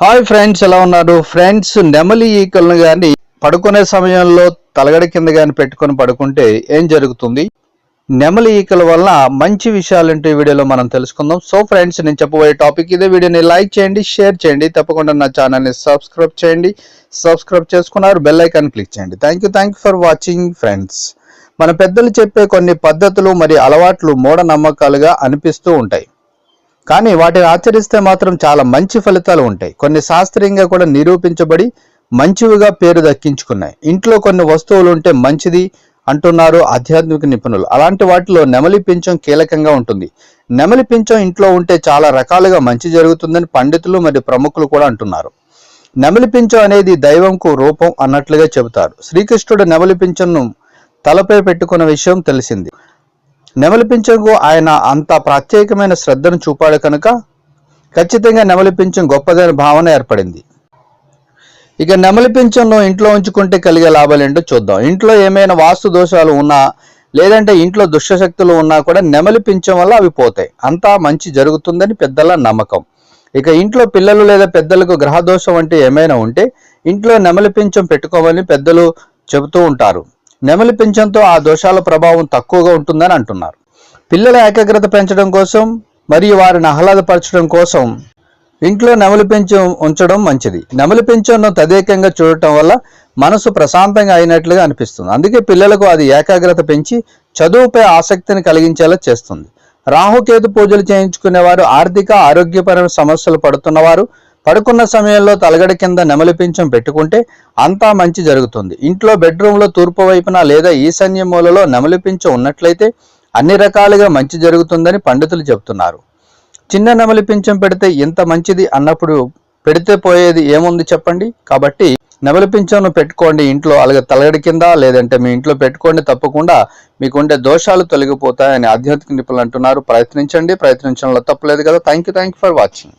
Hi friends ఎలా ఉన్నారు? Friends నెమలి ఈకలను కానీ పడుకునే సమయంలో తలగడ కింద కానీ పెట్టుకొని పడుకుంటే ఏం జరుగుతుంది? నెమలి ఈకల వల్ల మంచి విషయాలంటూ వీడియోలో మనం తెలుసుకుందాం. సో ఫ్రెండ్స్ నేను చెప్పబోయే టాపిక్ ఇదే. వీడియోని లైక్ చేయండి షేర్ చేయండి. తప్పకుండా నా ఛానల్ని సబ్స్క్రైబ్ చేయండి. సబ్స్క్రైబ్ చేసుకున్నారు బెల్ ఐకాన్ క్లిక్ చేయండి. Thank you thank you for watching friends మన పెద్దలు చెప్పే కొన్ని పద్ధతులు మరియు అలవాట్లు మూఢనమ్మకాలుగా అనిపిస్తూ ఉంటాయి. కానీ వాటిని ఆచరిస్తే మాత్రం చాలా మంచి ఫలితాలు ఉంటాయి. కొన్ని శాస్త్రీయంగా కూడా నిరూపించబడి మంచివిగా పేరు దక్కించుకున్నాయి. ఇంట్లో కొన్ని వస్తువులు ఉంటే మంచిది అంటున్నారు ఆధ్యాత్మిక నిపుణులు. అలాంటి వాటిలో నెమలి పింఛం కీలకంగా ఉంటుంది. నెమలి పింఛం ఇంట్లో ఉంటే చాలా రకాలుగా మంచి జరుగుతుందని పండితులు మరియు ప్రముఖులు కూడా అంటున్నారు. నెమలి పింఛం అనేది దైవంకు రూపం అన్నట్లుగా చెబుతారు. శ్రీకృష్ణుడు నెమలి పింఛంను తలపై పెట్టుకున్న విషయం తెలిసింది. నెమలి పింఛంకు ఆయన అంత ప్రత్యేకమైన శ్రద్ధను చూపాడు కనుక ఖచ్చితంగా నెమలి పింఛం గొప్పదైన భావన ఏర్పడింది. ఇక నెమలి పింఛన్ను ఇంట్లో ఉంచుకుంటే కలిగే లాభాలు ఏంటో చూద్దాం. ఇంట్లో ఏమైనా వాస్తు దోషాలు ఉన్నా లేదంటే ఇంట్లో దుష్టశక్తులు ఉన్నా కూడా నెమలి పింఛం వల్ల అవి పోతాయి. అంతా మంచి జరుగుతుందని పెద్దల నమ్మకం. ఇక ఇంట్లో పిల్లలు లేదా పెద్దలకు గ్రహదోషం అంటే ఏమైనా ఉంటే ఇంట్లో నెమలి పింఛం పెట్టుకోవాలని పెద్దలు చెబుతూ ఉంటారు. నెమలి పింఛంతో ఆ దోషాల ప్రభావం తక్కువగా ఉంటుందని అంటున్నారు. పిల్లల ఏకాగ్రత పెంచడం కోసం మరియు వారిని ఆహ్లాదపరచడం కోసం ఇంట్లో నెమలి పెంచు ఉంచడం మంచిది. నెమలి పెంచును తదేకంగా చూడటం వల్ల మనసు ప్రశాంతంగా అయినట్లుగా అనిపిస్తుంది. అందుకే పిల్లలకు అది ఏకాగ్రత పెంచి చదువుపై ఆసక్తిని కలిగించేలా చేస్తుంది. రాహుకేతు పూజలు చేయించుకునేవారు ఆర్థిక ఆరోగ్యపరమైన సమస్యలు పడుతున్నవారు పడుకున్న సమయంలో తలగడ కింద నెమలి పింఛం పెట్టుకుంటే అంతా మంచి జరుగుతుంది. ఇంట్లో బెడ్రూమ్లో తూర్పు వైపున లేదా ఈశాన్య మూలలో నెమలి పింఛం ఉన్నట్లయితే అన్ని రకాలుగా మంచి జరుగుతుందని పండితులు చెబుతున్నారు. చిన్న నెమలి పింఛం పెడితే ఇంత మంచిది అన్నప్పుడు పెడితే పోయేది ఏముంది చెప్పండి? కాబట్టి నెమలి పింఛంను పెట్టుకోండి ఇంట్లో అలాగే తలగడి కింద లేదంటే మీ ఇంట్లో పెట్టుకోండి తప్పకుండా. మీకుండే దోషాలు తొలగిపోతాయని ఆధ్యాత్మిక నిపుణులు అంటున్నారు. ప్రయత్నించండి ప్రయత్నించడంలో తప్పలేదు కదా. Thank you thank you for watching